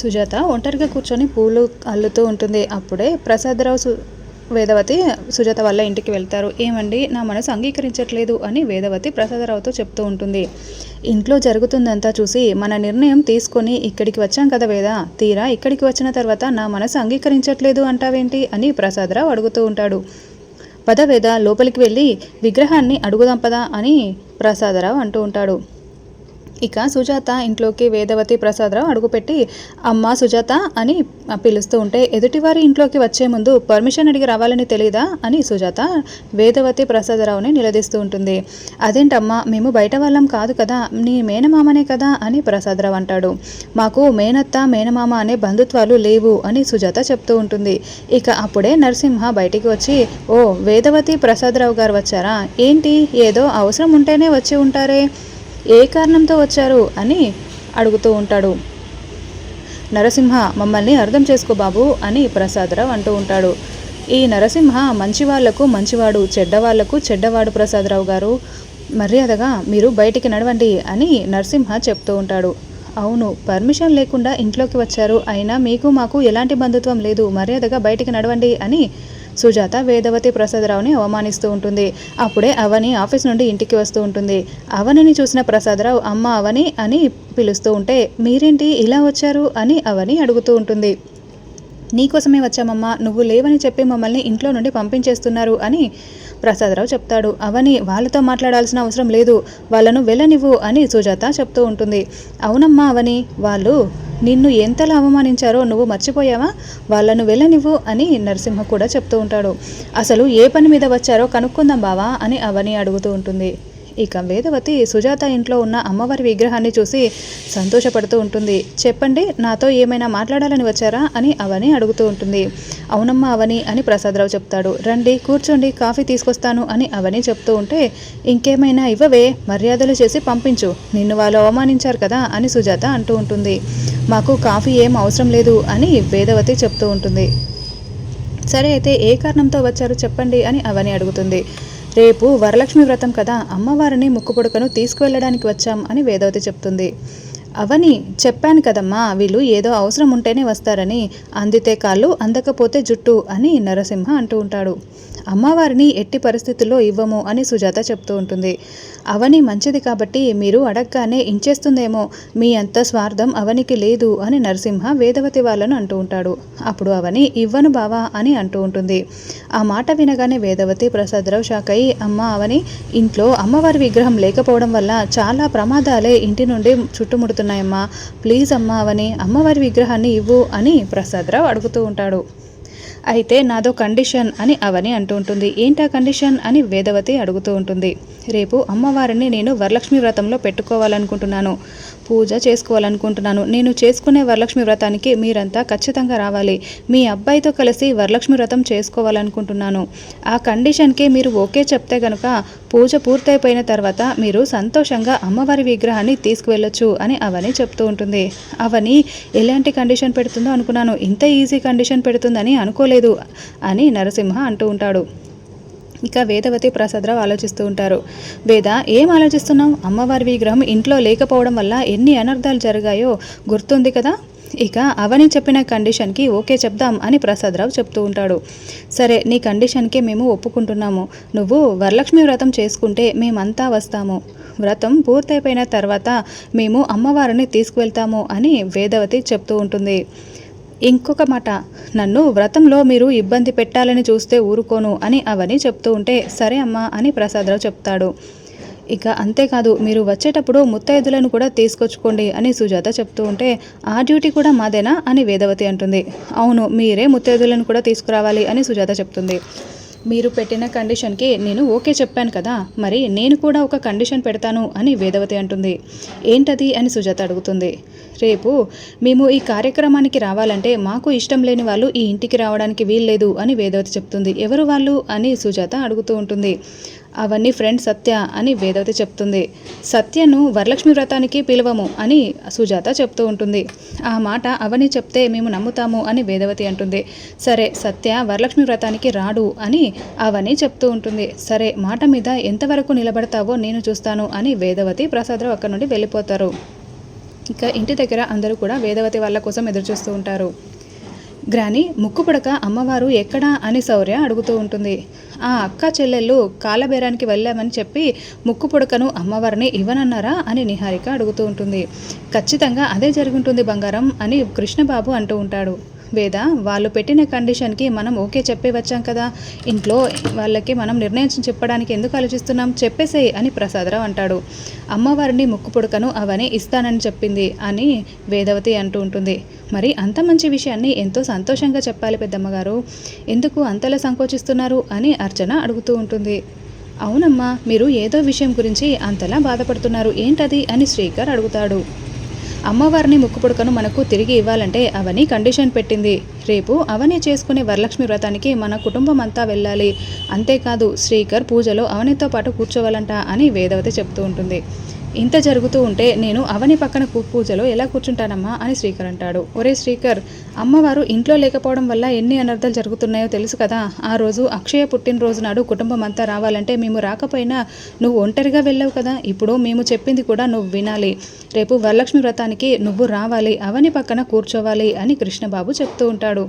సుజాత ఒంటరిగా కూర్చొని పూలు అల్లుతూ ఉంటుంది. అప్పుడే ప్రసాదరావు సు వేదవతి సుజాత వాళ్ళ ఇంటికి వెళ్తారు. ఏమండి నా మనసు అంగీకరించట్లేదు అని వేదవతి ప్రసాదరావుతో చెప్తూ ఉంటుంది. ఇంట్లో జరుగుతుందంతా చూసి మన నిర్ణయం తీసుకొని ఇక్కడికి వచ్చాం కదా వేద తీరా ఇక్కడికి వచ్చిన తర్వాత నా మనసు అంగీకరించట్లేదు అంటావేంటి అని ప్రసాదరావు అడుగుతూ ఉంటాడు. పద వేద లోపలికి వెళ్ళి విగ్రహాన్ని అడుగుదాం పదా అని ప్రసాదరావు అంటూ ఉంటాడు. ఇక సుజాత ఇంట్లోకి వేదవతి ప్రసాదరావు అడుగుపెట్టి అమ్మ సుజాత అని పిలుస్తూ ఉంటే ఎదుటివారి ఇంట్లోకి వచ్చే ముందు పర్మిషన్ అడిగి రావాలని తెలియదా అని సుజాత వేదవతి ప్రసాదరావుని నిలదీస్తూ ఉంటుంది. అదేంటమ్మా మేము బయట వాళ్ళం కాదు కదా నీ మేనమామనే కదా? అని ప్రసాదరావు అంటాడు. మాకు మేనత్త మేనమామ అనే బంధుత్వాలు లేవు అని సుజాత చెప్తూ ఉంటుంది. ఇక అప్పుడే నరసింహ బయటికి వచ్చి ఓ వేదవతి ప్రసాదరావు గారు వచ్చారా? ఏంటి? ఏదో అవసరం ఉంటేనే వచ్చి ఉంటారే? ఏ కారణంతో వచ్చారు అని అడుగుతూ ఉంటాడు. నరసింహ మమ్మల్ని అర్థం చేసుకో బాబు అని ప్రసాదరావు అంటూ ఉంటాడు. ఈ నరసింహ మంచివాళ్ళకు మంచివాడు చెడ్డవాళ్ళకు చెడ్డవాడు ప్రసాదరావు గారు. మర్యాదగా మీరు బయటికి నడవండి అని నరసింహ చెప్తూ ఉంటాడు. అవును పర్మిషన్ లేకుండా ఇంట్లోకి వచ్చారు. అయినా మీకు మాకు ఎలాంటి బంధుత్వం లేదు. మర్యాదగా బయటికి నడవండి అని సుజాత వేదవతి ప్రసాదరావుని అవమానిస్తూ ఉంటుంది. అప్పుడే అవని ఆఫీస్ నుండి ఇంటికి వస్తూ ఉంటుంది. అవనిని చూసిన ప్రసాదరావు అమ్మ అవని అని పిలుస్తూ ఉంటే మీరేంటి ఇలా వచ్చారు? అని అవని అడుగుతూ ఉంటుంది. నీకోసమే వచ్చామమ్మా. నువ్వు లేవని చెప్పి మమ్మల్ని ఇంట్లో నుండి పంపించేస్తున్నారు అని ప్రసాదరావు చెప్తాడు. అవని వాళ్ళతో మాట్లాడాల్సిన అవసరం లేదు. వాళ్ళను వెళ్ళనివ్వు అని సుజాత చెప్తూ ఉంటుంది. అవునమ్మా అవని వాళ్ళు నిన్ను ఎంతలా అవమానించారో నువ్వు మర్చిపోయావా? వాళ్ళను వెళ్ళనివ్వు అని నరసింహ కూడా చెప్తూ ఉంటాడు. అసలు ఏ పని మీద వచ్చారో కనుక్కుందాం బావా అని అవని అడుగుతూ ఉంటుంది. ఇక వేదవతి సుజాత ఇంట్లో ఉన్న అమ్మవారి విగ్రహాన్ని చూసి సంతోషపడుతూ ఉంటుంది. చెప్పండి నాతో ఏమైనా మాట్లాడాలని వచ్చారా అని అవని అడుగుతూ ఉంటుంది. అవునమ్మా అవని అని ప్రసాదరావు చెప్తాడు. రండి కూర్చోండి కాఫీ తీసుకొస్తాను అని అవని చెప్తూ ఉంటే ఇంకేమైనా ఇవ్వవే మర్యాదలు చేసి పంపించు. నిన్ను వాళ్ళు అవమానించారు కదా అని సుజాత అంటూ ఉంటుంది. మాకు కాఫీ ఏం అవసరం లేదు అని వేదవతి చెప్తూ ఉంటుంది. సరే అయితే ఏ కారణంతో వచ్చారు చెప్పండి అని అవని అడుగుతుంది. రేపు వరలక్ష్మి వ్రతం కదా అమ్మవారిని ముక్కుపుడకను తీసుకువెళ్ళడానికి వచ్చాం అని వేదవతి చెప్తుంది. అవని చెప్పాను కదమ్మా వీళ్ళు ఏదో అవసరం ఉంటేనే వస్తారని అందితే కాళ్ళు అందకపోతే జుట్టు అని నరసింహ అంటూ ఉంటాడు. అమ్మవారిని ఎట్టి పరిస్థితుల్లో ఇవ్వము అని సుజాత చెప్తూ ఉంటుంది. అవని మంచిది కాబట్టి మీరు అడగగానే ఇంచేస్తుందేమో మీ అంత స్వార్థం అవనికి లేదు అని నరసింహ వేదవతి వాళ్ళను అంటూ ఉంటాడు. అప్పుడు అవని ఇవ్వను బావా అని అంటూ ఉంటుంది. ఆ మాట వినగానే వేదవతి ప్రసాదరావు షాక్ అయి అమ్మ అవని ఇంట్లో అమ్మవారి విగ్రహం లేకపోవడం వల్ల చాలా ప్రమాదాలే ఇంటి నుండి చుట్టుముడుతున్నాయమ్మా. ప్లీజ్ అమ్మ అవని అమ్మవారి విగ్రహాన్ని ఇవ్వు అని ప్రసాదరావు అడుగుతూ ఉంటాడు. అయితే నాదో కండిషన్ అని అవని అంటూ ఉంటుంది. ఏంటా కండిషన్ అని వేదవతి అడుగుతూ ఉంటుంది. రేపు అమ్మవారిని నేను వరలక్ష్మి వ్రతంలో పెట్టుకోవాలనుకుంటున్నాను. పూజ చేసుకోవాలనుకుంటున్నాను. నేను చేసుకునే వరలక్ష్మి వ్రతానికి మీరంతా ఖచ్చితంగా రావాలి. మీ అబ్బాయితో కలిసి వరలక్ష్మి వ్రతం చేసుకోవాలనుకుంటున్నాను. ఆ కండిషన్కి మీరు ఓకే చెప్తే కనుక పూజ పూర్తయిపోయిన తర్వాత మీరు సంతోషంగా అమ్మవారి విగ్రహాన్ని తీసుకువెళ్ళొచ్చు అని అవని చెప్తూ ఉంటుంది. అవని ఎలాంటి కండిషన్ పెడుతుందో అనుకున్నాను. ఇంత ఈజీ కండిషన్ పెడుతుందని అనుకోలేదు అని నరసింహ అంటూ ఉంటాడు. ఇక వేదవతి ప్రసాదరావు ఆలోచిస్తూ ఉంటారు. వేద ఏం ఆలోచిస్తున్నాం అమ్మవారి విగ్రహం ఇంట్లో లేకపోవడం వల్ల ఎన్ని అనర్థాలు జరిగాయో గుర్తుంది కదా? ఇక అవని చెప్పిన కండిషన్కి ఓకే చెప్దాం అని ప్రసాదరావు చెప్తూ ఉంటాడు. సరే నీ కండిషన్కి మేము ఒప్పుకుంటున్నాము. నువ్వు వరలక్ష్మి వ్రతం చేసుకుంటే మేమంతా వస్తాము. వ్రతం పూర్తయిపోయిన తర్వాత మేము అమ్మవారిని తీసుకువెళ్తాము అని వేదవతి చెప్తూ ఉంటుంది. ఇంకొక మాట. నన్ను వ్రతంలో మీరు ఇబ్బంది పెట్టాలని చూస్తే ఊరుకోను అని అవని చెప్తూ ఉంటే సరే అమ్మా అని ప్రసాదరావు చెప్తాడు. ఇక అంతేకాదు మీరు వచ్చేటప్పుడు ముత్తైదులను కూడా తీసుకొచ్చుకోండి అని సుజాత చెప్తూ ఉంటే ఆ డ్యూటీ కూడా మాదేనా అని వేదవతి అంటుంది. అవును మీరే ముత్తైదులను కూడా తీసుకురావాలి అని సుజాత చెప్తుంది. మీరు పెట్టిన కండిషన్కి నేను ఓకే చెప్పాను కదా మరి నేను కూడా ఒక కండిషన్ పెడతాను అని వేదవతి అంటుంది. ఏంటది అని సుజాత అడుగుతుంది. రేపు మేము ఈ కార్యక్రమానికి రావాలంటే మాకు ఇష్టం లేని వాళ్ళు ఈ ఇంటికి రావడానికి వీల్లేదు అని వేదవతి చెప్తుంది. ఎవరు వాళ్ళు అని సుజాత అడుగుతూ ఉంటుంది. అవన్నీ ఫ్రెండ్ సత్య అని వేదవతి చెప్తుంది. సత్యను వరలక్ష్మి వ్రతానికి పిలవము అని సుజాత చెప్తూ ఉంటుంది. ఆ మాట అవని చెప్తే మేము నమ్ముతాము అని వేదవతి అంటుంది. సరే సత్య వరలక్ష్మి వ్రతానికి రాడు అని అవని చెప్తూ ఉంటుంది. సరే మాట మీద ఎంతవరకు నిలబడతావో నేను చూస్తాను అని వేదవతి ప్రసాదరావు అక్కడి నుండి వెళ్ళిపోతారు. ఇక ఇంటి దగ్గర అందరూ కూడా వేదవతి వాళ్ళ కోసం ఎదురు చూస్తూ ఉంటారు. గ్రాని ముక్కు పుడక అమ్మవారు ఎక్కడా అని శౌర్య అడుగుతూ ఉంటుంది. ఆ అక్క చెల్లెళ్ళు కాలబేరానికి వెళ్ళామని చెప్పి ముక్కు పుడకను అమ్మవారిని ఇవ్వనన్నారా అని నిహారిక అడుగుతూ ఉంటుంది. ఖచ్చితంగా అదే జరుగుంటుంది బంగారం అని కృష్ణబాబు అంటూ ఉంటాడు. వేద వాళ్ళు పెట్టిన కండిషన్కి మనం ఓకే చెప్పే వచ్చాం కదా. ఇంట్లో వాళ్ళకి మనం నిర్ణయం చెప్పడానికి ఎందుకు ఆలోచిస్తున్నాం? చెప్పేసేయి అని ప్రసాదరావు అంటాడు. అమ్మవారిని ముక్కు పుడకను అవని ఇస్తానని చెప్పింది అని వేదవతి అంటూ ఉంటుంది. మరి అంత మంచి విషయాన్ని ఎంతో సంతోషంగా చెప్పాలి పెద్దమ్మగారు. ఎందుకు అంతలా సంకోచిస్తున్నారు అని అర్చన అడుగుతూ ఉంటుంది. అవునమ్మా మీరు ఏదో విషయం గురించి అంతలా బాధపడుతున్నారు. ఏంటది అని శ్రీకర్ అడుగుతాడు. అమ్మవారిని ముక్కుపుడకను మనకు తిరిగి ఇవ్వాలంటే అవని కండిషన్ పెట్టింది. రేపు అవని చేసుకునే వరలక్ష్మి వ్రతానికి మన కుటుంబం అంతా వెళ్ళాలి. అంతేకాదు శ్రీకర్ పూజలో అవనితో పాటు కూర్చోవాలంట అని వేదవతి చెప్తూ ఉంటుంది. ఇంత జరుగుతూ ఉంటే నేను అవని పక్కన పూజలో ఎలా కూర్చుంటానమ్మా అని శ్రీకర్ అంటాడు. ఒరే శ్రీకర్ అమ్మవారు ఇంట్లో లేకపోవడం వల్ల ఎన్ని అనర్థాలు జరుగుతున్నాయో తెలుసు కదా. ఆ రోజు అక్షయ పుట్టినరోజు నాడు కుటుంబం అంతా రావాలంటే మేము రాకపోయినా నువ్వు ఒంటరిగా వెళ్ళావు కదా. ఇప్పుడు మేము చెప్పింది కూడా నువ్వు వినాలి. రేపు వరలక్ష్మి వ్రతానికి నువ్వు రావాలి. అవని పక్కన కూర్చోవాలి అని కృష్ణబాబు చెప్తూ ఉంటాడు.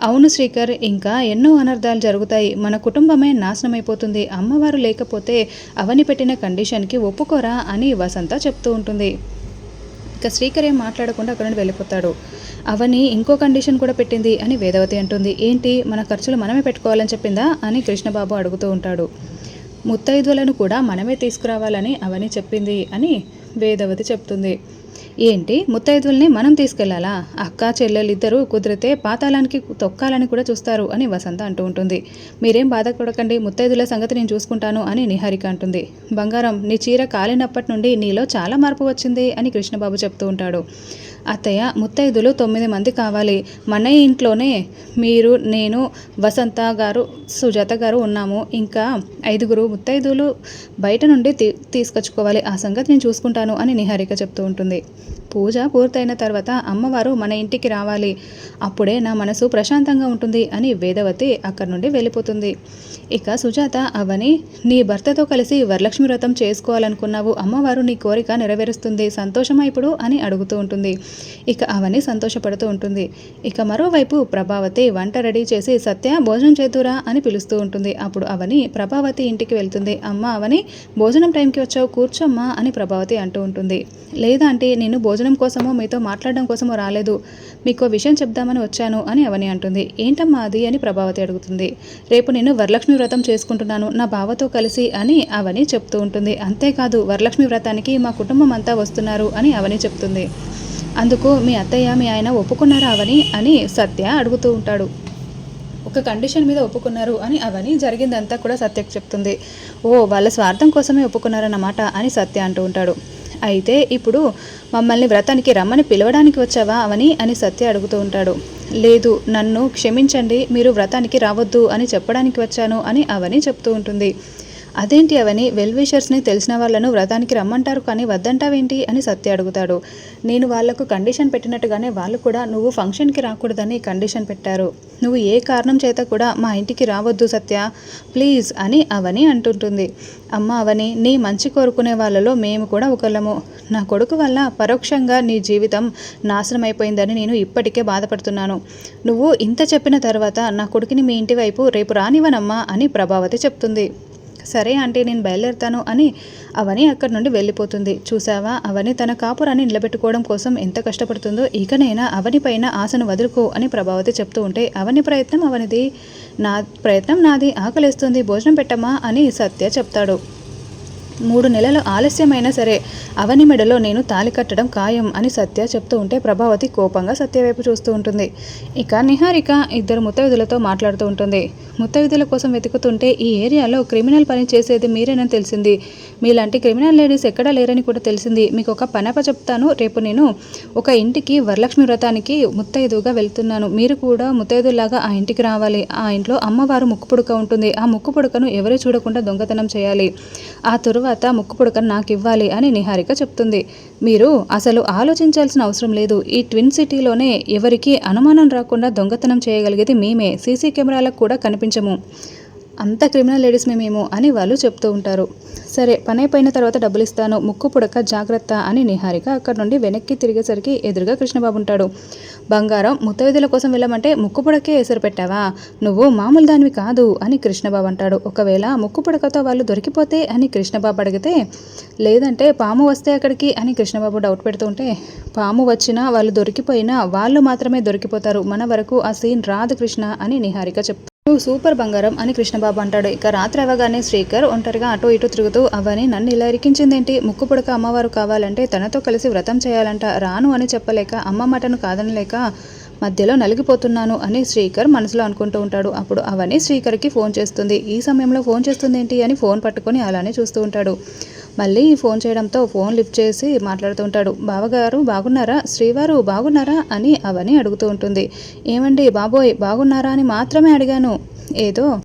అవును శ్రీకర్ ఇంకా ఎన్నో అనర్థాలు జరుగుతాయి. మన కుటుంబమే నాశనమైపోతుంది. అమ్మవారు లేకపోతే అవని పెట్టిన కండిషన్కి ఒప్పుకోరా అని వసంత చెప్తూ ఉంటుంది. ఇక శ్రీకర్ ఏం మాట్లాడకుండా అక్కడ నుండి వెళ్ళిపోతాడు. అవని ఇంకో కండిషన్ కూడా పెట్టింది అని వేదవతి అంటుంది. ఏంటి? మన ఖర్చులు మనమే పెట్టుకోవాలని చెప్పిందా అని కృష్ణబాబు అడుగుతూ ఉంటాడు. ముత్తైదులను కూడా మనమే తీసుకురావాలని అవని చెప్పింది అని వేదవతి చెప్తుంది. ఏంటి? ముత్తైదుల్ని మనం తీసుకెళ్ళాలా? అక్క చెల్లెలు ఇద్దరూ కుదిరితే పాతాళానికి తొక్కాలని కూడా చూస్తారు అని వసంత అంటూ ఉంటుంది. మీరేం బాధపడకండి ముత్తైదుల సంగతి నేను చూసుకుంటాను అని నిహారిక అంటుంది. బంగారం నీ చీర కాలినప్పటి నుండి నీలో చాలా మార్పు వచ్చింది అని కృష్ణబాబు చెప్తూ ఉంటాడు. అత్తయ్య ముత్తైదులు తొమ్మిది మంది కావాలి. మన ఇంట్లోనే మీరు నేను వసంత గారు సుజాత గారు ఉన్నాము. ఇంకా ఐదుగురు ముత్తైదులు బయట నుండి తీ తీసుకొచ్చుకోవాలి. ఆ సంగతి నేను చూసుకుంటాను అని నిహారిక చెప్తూ ఉంటుంది. పూజ పూర్తయిన తర్వాత అమ్మవారు మన ఇంటికి రావాలి. అప్పుడే నా మనసు ప్రశాంతంగా ఉంటుంది అని వేదవతి అక్కడి నుండి వెళ్ళిపోతుంది. ఇక సుజాత అవని నీ భర్తతో కలిసి వరలక్ష్మి వ్రతం చేసుకోవాలనుకున్నావు. అమ్మవారు నీ కోరిక నెరవేరుస్తుంది. సంతోషమా ఇప్పుడు? అని అడుగుతూ ఉంటుంది. ఇక అవని సంతోషపడుతూ ఉంటుంది. ఇక మరోవైపు ప్రభావతి వంట రెడీ చేసి సత్య భోజనం చేతురా అని పిలుస్తూ ఉంటుంది. అప్పుడు అవని ప్రభావతి ఇంటికి వెళ్తుంది. అమ్మ అవని భోజనం టైంకి వచ్చావు కూర్చోమ్మా అని ప్రభావతి అంటూ ఉంటుంది. లేదా అంటే నేను భోజనం కోసమో మీతో మాట్లాడడం కోసమో రాలేదు. మీకు విషయం చెప్దామని వచ్చాను అని అవని అంటుంది. ఏంటమ్మా అది అని ప్రభావతి అడుగుతుంది. రేపు నేను వరలక్ష్మి వ్రతం చేసుకుంటున్నాను నా బావతో కలిసి అని అవని చెప్తూ ఉంటుంది. అంతేకాదు వరలక్ష్మి వ్రతానికి మా కుటుంబం అంతా వస్తున్నారు అని అవని చెప్తుంది. అందుకు మీ అత్తయ్య మీ ఆయన ఒప్పుకున్నారా అవని అని సత్య అడుగుతూ ఉంటాడు. ఒక కండిషన్ మీద ఒప్పుకున్నారు అని అవని జరిగిందంతా కూడా సత్యకు చెప్తుంది. ఓ వాళ్ళ స్వార్థం కోసమే ఒప్పుకున్నారన్నమాట అని సత్య అంటూ ఉంటాడు. అయితే ఇప్పుడు మమ్మల్ని వ్రతానికి రమ్మని పిలవడానికి వచ్చావా అవని అని సత్య అడుగుతూ ఉంటాడు. లేదు నన్ను క్షమించండి మీరు వ్రతానికి రావద్దు అని చెప్పడానికి వచ్చాను అని అవని చెప్తూ ఉంటుంది. అదేంటి అవని? వెల్విషర్స్ని తెలిసిన వాళ్ళను వ్రతానికి రమ్మంటారు కానీ వద్దంటావేంటి అని సత్య అడుగుతాడు. నేను వాళ్ళకు కండిషన్ పెట్టినట్టుగానే వాళ్ళు కూడా నువ్వు ఫంక్షన్కి రాకూడదని కండిషన్ పెట్టారు. నువ్వు ఏ కారణం చేత కూడా మా ఇంటికి రావద్దు సత్య. ప్లీజ్ అని అవని అంటుంటుంది. అమ్మ అవని నీ మంచి కోరుకునే వాళ్ళలో మేము కూడా ఒకళ్ళము. నా కొడుకు వల్ల పరోక్షంగా నీ జీవితం నాశనం అయిపోయిందని నేను ఇప్పటికే బాధపడుతున్నాను. నువ్వు ఇంత చెప్పిన తర్వాత నా కొడుకుని మీ ఇంటి వైపు రేపు రానివ్వనమ్మా అని ప్రభావతి చెప్తుంది. సరే అంటే నేను బయలుదేరుతాను అని అవని అక్కడి నుండి వెళ్ళిపోతుంది. చూసావా అవని తన కాపురాన్ని నిలబెట్టుకోవడం కోసం ఎంత కష్టపడుతుందో ఇకనైనా అవని పైన ఆశను వదులుకో అని ప్రభావతి చెప్తూ ఉంటే అవని ప్రయత్నం అవనిది నా ప్రయత్నం నాది ఆకలిస్తుంది భోజనం పెట్టమ్మా అని సత్య చెప్తాడు. మూడు నెలలు ఆలస్యమైనా సరే అవని మెడలో నేను తాలి కట్టడం ఖాయం అని సత్య చెప్తూ ఉంటే ప్రభావతి కోపంగా సత్య వైపు చూస్తూ ఉంటుంది. ఇక నిహారిక ఇద్దరు ముత్తైదులతో మాట్లాడుతూ ఉంటుంది. ముత్తైదుల కోసం వెతుకుతుంటే ఈ ఏరియాలో క్రిమినల్ పని చేసేది మీరేనని తెలిసింది. మీలాంటి క్రిమినల్ లేడీస్ ఎక్కడా లేరని కూడా తెలిసింది. మీకు ఒక పనప చెప్తాను. రేపు నేను ఒక ఇంటికి వరలక్ష్మి వ్రతానికి ముత్తైదుగా వెళ్తున్నాను. మీరు కూడా ముత్తైదులాగా ఆ ఇంటికి రావాలి. ఆ ఇంట్లో అమ్మవారు ముక్కు పుడక ఉంటుంది. ఆ ముక్కు పుడకను ఎవరు చూడకుండా దొంగతనం చేయాలి. ఆ తరువాత తర్వాత ముక్కు పుడకను నాకు ఇవ్వాలి అని నిహారిక చెప్తుంది. మీరు అసలు ఆలోచించాల్సిన అవసరం లేదు. ఈ ట్విన్ సిటీలోనే ఎవరికి అనుమానం రాకుండా దొంగతనం చేయగలిగేది మేమే. సీసీ కెమెరాలకు కూడా కనిపించము. అంత క్రిమినల్ లేడీస్ మేము అని వాళ్ళు చెప్తూ ఉంటారు. సరే పని అయిపోయిన తర్వాత డబ్బులు ఇస్తాను ముక్కు పుడక జాగ్రత్త అని నిహారిక అక్కడ నుండి వెనక్కి తిరిగేసరికి ఎదురుగా కృష్ణబాబు ఉంటాడు. బంగారం ముత్తవిధుల కోసం వెళ్ళమంటే ముక్కు పుడకే ఎసరు పెట్టావా? నువ్వు మామూలు దానివి కాదు అని కృష్ణబాబు అంటాడు. ఒకవేళ ముక్కు పుడకతో వాళ్ళు దొరికిపోతే అని కృష్ణబాబు అడిగితే లేదంటే పాము వస్తే అక్కడికి అని కృష్ణబాబు డౌట్ పెడుతుంటే పాము వచ్చినా వాళ్ళు దొరికిపోయినా వాళ్ళు మాత్రమే దొరికిపోతారు. మన వరకు ఆ సీన్ రాదు కృష్ణ అని నిహారిక చెప్తుంది నువ్వు సూపర్ బంగారం అని కృష్ణబాబు అంటాడు. ఇక రాత్రి అవగానే శ్రీకర్ ఒంటరిగా అటు ఇటు తిరుగుతూ అవని నన్ను ఇలా ఇరికించిందేంటి? ముక్కు పుడక అమ్మవారు కావాలంటే తనతో కలిసి వ్రతం చేయాలంట. రాను అని చెప్పలేక అమ్మ మాటను కాదనలేక మధ్యలో నలిగిపోతున్నాను అని శ్రీకర్ మనసులో అనుకుంటూ ఉంటాడు. అప్పుడు అవని శ్రీకర్కి ఫోన్ చేస్తుంది. ఈ సమయంలో ఫోన్ చేస్తుంది ఏంటి అని ఫోన్ పట్టుకొని అలానే చూస్తూ ఉంటాడు. మళ్ళీ ఫోన్ చేయడంతో ఫోన్ లిఫ్ట్ చేసి మాట్లాడుతూ ఉంటాడు. బావగారు బాగున్నారా? శ్రీవారు బాగున్నారా? అని అవని అడుగుతూ ఉంటుంది. ఏమండి బాబోయ్ బాగున్నారా? అని మాత్రమే అడిగాను. ఏదో